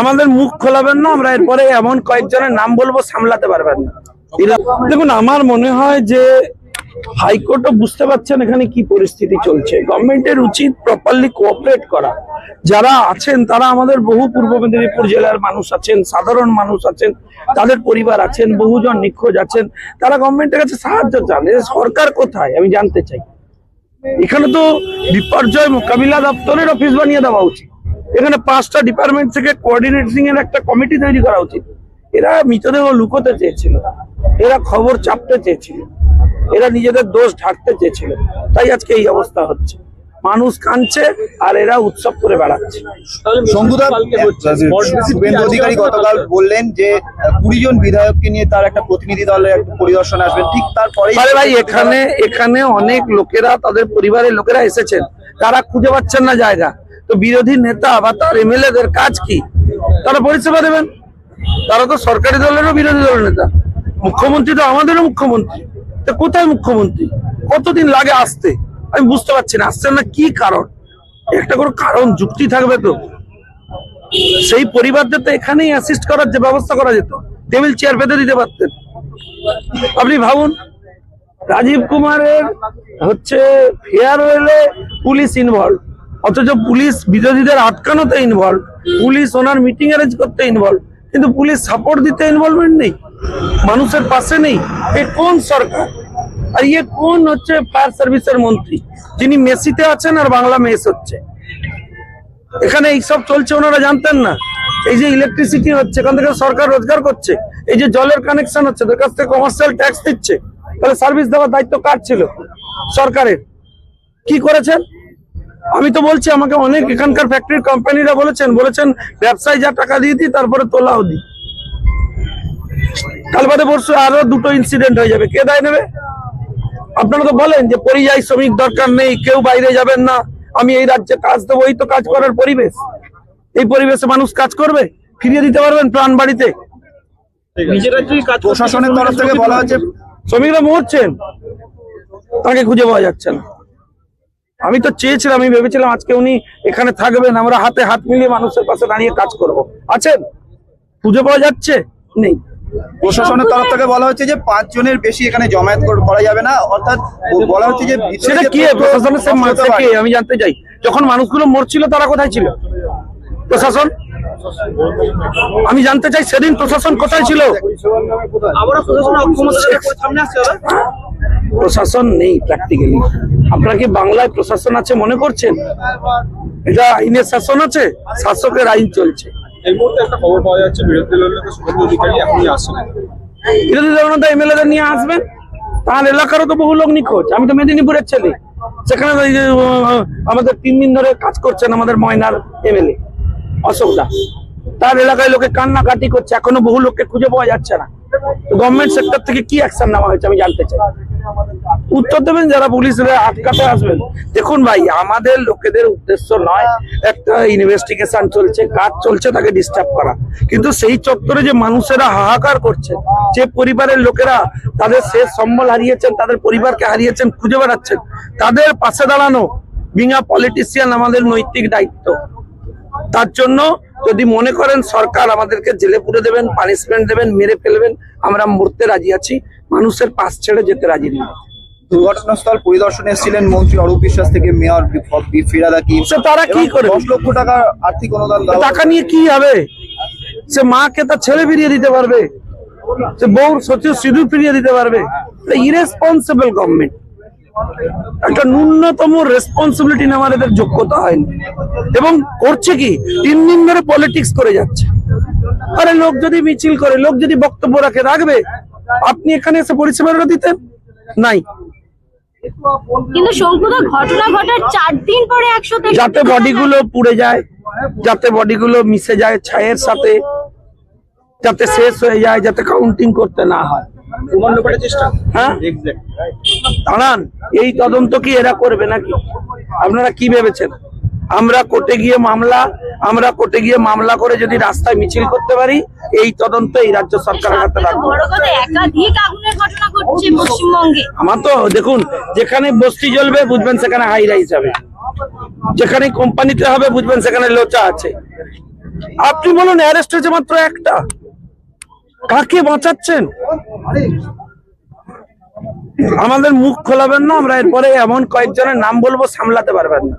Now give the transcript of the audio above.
আমাদের মুখ খোলাবেন না, আমরা এরপরে এমন কয়েকজনের নাম বলব, সামলাতে পারবেন না। দেখুন, আমার মনে হয় যে হাইকোর্টও বুঝতে পারছেন এখানে কি পরিস্থিতি চলছে। গভর্নমেন্টের উচিত প্রপারলি কোঅপারেট করা। যারা আছেন, তারা আমাদের বহু পূর্ব মেদিনীপুর জেলার মানুষ আছেন, সাধারণ মানুষ আছেন, তাদের পরিবার আছেন, বহুজন নিখোঁজ আছেন, তারা গভর্নমেন্টের কাছে সাহায্য চান। সরকার কোথায়? আমি জানতে চাই। এখানে তো বিপর্যয় মোকাবিলা দপ্তরের অফিস বানিয়ে দেওয়া উচিত। এখানে পাঁচটা ডিপার্টমেন্ট থেকে কোঅর্ডিনেটিং এর একটা কমিটি তৈরি করা উচিত। এরা মৃতদেহ লুকোতে চেয়েছিল এরা খবর চাপতে চেয়েছিল এরা নিজেদের দোষ ঢাকতে চেয়েছিল। তাই আজকে এই অবস্থা হচ্ছে। মানুষ কাঁদছে আর এরা উৎসব করে বেড়াচ্ছে। অধিকারী গতকাল বললেন যে কুড়ি জন বিধায়ককে নিয়ে তার একটা প্রতিনিধি দলের একটা পরিদর্শন আসবেন। ঠিক তারপরে আরে ভাই এখানে এখানে অনেক লোকেরা তাদের পরিবারের লোকেরা এসেছেন। তারা খুঁজে পাচ্ছেন না জায়গা। তো বিরোধী নেতা বা তার এমএলএ দের কাজ কি? তারা পরিষেবা দেবেন। তারা তো সরকারি দলেরও বিরোধী দলের নেতা। মুখ্যমন্ত্রী তো আমাদেরও মুখ্যমন্ত্রী। তো কোথায় মুখ্যমন্ত্রী? কতদিন লাগে আসতে? আমি বুঝতে পারছি না। আসছেন না কি কারণ? একটা কোনো কারণ, যুক্তি থাকবে তো। সেই পরিবারদের তো এখানেই অ্যাসিস্ট করার যে ব্যবস্থা করা যেত। টেবিল চেয়ার পেতে দিতে পারতেন। আপনি ভাবুন, রাজীব কুমারের হচ্ছে ফেয়ারওয়েলে পুলিশ ইনভলভ অথচ পুলিশ বিরোধীদের আটকানোতে ইনভলভ পুলিশ ওনার মিটিং অ্যারেঞ্জ করতে ইনভলভ কিন্তু পুলিশ সাপোর্ট দিতে ইনভলভমেন্ট নেই। মানুষের পাশে নেই। এ কোন সরকার? আর ইয়ে কোন হচ্ছে ফায়ার সার্ভিসের মন্ত্রী? যিনি মেসিতে আছেন আর বাংলা মেস হচ্ছে। এখানে এইসব চলছে ওনারা জানতেন না। এই যে ইলেকট্রিসিটি হচ্ছে এখান থেকে সরকার রোজগার করছে। এই যে জলের কানেকশন হচ্ছে তাদের কাছ থেকে কমার্শিয়াল ট্যাক্স দিচ্ছে। তাহলে সার্ভিস দেওয়ার দায়িত্ব কার ছিল? সরকারের। কি করেছেন? আমি তো বলছি আমাকে অনেক এখানকার ফ্যাক্টরির কোম্পানিরা বলেছেন বলেছেন ব্যবসায় যা টাকা দিয়ে দিই তারপরে তোলাও দিই। কাল বাদে পরশু আরও দুটো ইনসিডেন্ট হয়ে যাবে। কে দায় নেবে? আপনারা তো বলেন যে পরিযায়ী শ্রমিক দরকার নেই কেউ বাইরে যাবেন না। আমি এই রাজ্যে কাজ দেবো এই তো কাজ করার পরিবেশ। এই পরিবেশে মানুষ কাজ করবে? ফিরিয়ে দিতে পারবেন প্রাণ বাড়িতে? প্রশাসনের তরফ থেকে বলা হচ্ছে শ্রমিকরা মরছেন। তাকে খুঁজে পাওয়া যাচ্ছে না। আমি তো চেয়েছিলাম আমি ভেবেছিলাম আজকে উনি এখানে থাকবেন আমরা হাতে হাত মিলিয়ে মানুষের পাশে দাঁড়িয়ে কাজ করব। আছেন? খুঁজে পাওয়া যাচ্ছে? নেই। প্রশাসনের তরফ থেকে বলা হচ্ছে যে পাঁচ জনের বেশি এখানে জমায়েত করা যাবে না অর্থাৎ বলা হচ্ছে যে সেটা কি? প্রশাসনের সে নষ্ট হতে মাঝে পারে। কে আমি জানতে চাই। যখন মানুষগুলো মরছিল তারা কোথায় ছিল? প্রশাসন? আমি জানতে চাই সেদিন প্রশাসন কোথায় ছিল? প্রশাসন নেই প্র্যাকটিক্যালি আপনারা কি বাংলায় প্রশাসন আছে মনে করছেন? এটা আইনের শাসন আছে? শাসকের আইন চলছে। এই মুহূর্তে একটা খবর পাওয়া যাচ্ছে বিরোধী দলের নেতা শুভেন্দু অধিকারী এখনই আসছেন বিরোধী দলনেতা এমএলএ নিয়ে আসবেন? তার এলাকারও তো বহু লোক নিখোঁজ। আমি তো মেদিনীপুরের ছেলে। সেখানে আমাদের তিন দিন ধরে কাজ করছেন আমাদের ময়নার এমএলএ অশোক দা তার এলাকায় লোকে কান্নাকাটি করছে। এখনও বহু লোককে খুঁজে পাওয়া যাচ্ছে না। গভর্নমেন্ট সেক্টর থেকে কি অ্যাকশন নেওয়া হয়েছে আমি জানতে চাই। উত্তর দেবেন যারা পুলিশরা আটকাতে আসবেন। দেখুন ভাই, আমাদের লোকেদের উদ্দেশ্য নয় একটা ইনভেস্টিগেশন চলছে, কাজ চলছে তাকে ডিস্টার্ব করা। কিন্তু সেই চত্বরে যে মানুষেরা হাহাকার করছে, যে পরিবারের লোকেরা তাদের শেষ সম্বল হারিয়েছেন, তাদের পরিবারকে হারিয়েছেন, খুঁজে বেড়াচ্ছেন, তাদের পাশে দাঁড়ানো বিঙা পলিটিশিয়ান আমাদের নৈতিক দায়িত্ব। তার জন্য যদি মনে করেন সরকার আমাদেরকে জেলে পুরে দেবেন পানিশমেন্ট দেবেন, মেরে ফেলবেন, আমরা মরতে রাজি আছি। মানুষের পাশ ছেড়ে যেতে রাজি নেই। দুর্ঘটনাস্থল পরিদর্শনে এসেছিলেন মন্ত্রী অরূপ বিশ্বাস থেকে মেয়র ফিরাদ হাকিম সে তারা কি করে? দশ লক্ষ টাকা আর্থিক অনুদান টাকা নিয়ে কি হবে? সে মাকে তার ছেলে ফিরিয়ে দিতে পারবে? সে বউর সচিব সিঁদুর ফিরিয়ে দিতে পারবে? ইরেসপন্সিবল গভর্নমেন্ট একটা ন্যূনতম রেসপন্সিবিলিটি নেওয়ার এদের যোগ্যতা হয়নি। এবং করছে কি? তিন দিন ধরে পলিটিক্স করে যাচ্ছে। আরে লোক যদি মিছিল করে লোক যদি বক্তব্য রাখে রাখবে? আপনি এখানে এসে পরিষেবাটা দিতেন? নাই। কিন্তু শঙ্কুদা ঘটনা ঘটার চার দিন পরে একশো যাতে বডিগুলো পুড়ে যায় যাতে বডিগুলো মিশে যায় ছায়ের সাথে যাতে শেষ হয়ে যায় যাতে কাউন্টিং করতে না হয়। হ্যাঁ? দাঁড়ান এই তদন্ত কি এরা করবে নাকি? আপনারা কি ভেবেছেন? আমরা কোর্টে গিয়ে মামলা আমরা কোর্টে গিয়ে মামলা করে যদি রাস্তায় মিছিল করতে পারি এই তদন্ত এই রাজ্য সরকারের হাতে রাখব। আমার তো দেখুন যেখানে বস্তি জ্বলবে বুঝবেন সেখানে হাই রাইস হবে। যেখানে কোম্পানিতে হবে বুঝবেন সেখানে লোচা আছে। আপনি বলুন অ্যারেস্ট হয়েছে মাত্র একটা। কাকে বাঁচাচ্ছেন? আমাদের মুখ খোলাবেন না আমরা এরপরে এমন কয়েকজনের নাম বলব সামলাতে পারবেন না।